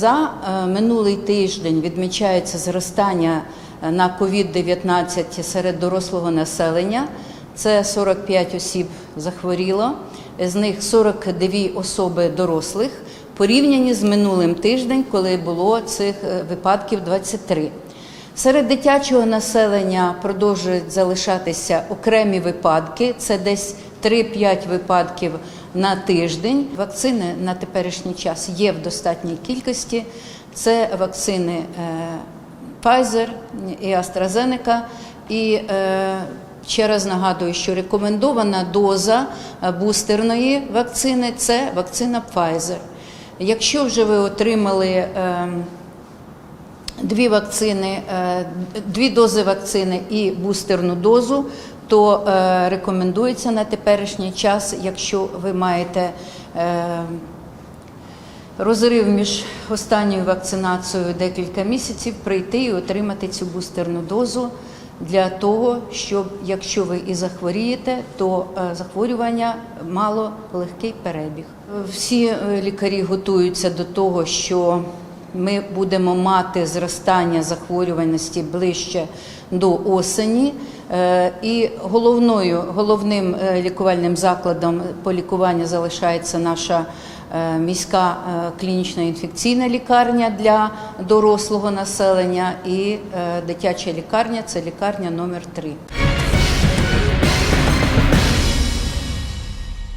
За е, минулий тиждень відмічається зростання е, на COVID-19 серед дорослого населення. Це 45 осіб захворіло, з них 42 особи дорослих, порівняні з минулим тиждень, коли було цих е, випадків 23. Серед дитячого населення продовжують залишатися окремі випадки. Це десь 3-5 випадків на тиждень. Вакцини на теперішній час є в достатній кількості. Це вакцини е, Pfizer і AstraZeneca. І е, ще раз нагадую, що рекомендована доза е, бустерної вакцини це вакцина Pfizer. Якщо вже ви отримали е, дві вакцини, е, дві дози вакцини і бустерну дозу, то е, рекомендується на теперішній час, якщо ви маєте е, розрив між останньою вакцинацією декілька місяців, прийти і отримати цю бустерну дозу для того, щоб якщо ви і захворієте, то захворювання мало легкий перебіг. Всі лікарі готуються до того, що ми будемо мати зростання захворюваності ближче до осені. Е, І головною, головним е, лікувальним закладом по лікуванню залишається наша е, міська клінічна інфекційна лікарня для дорослого населення і дитяча лікарня це лікарня номер 3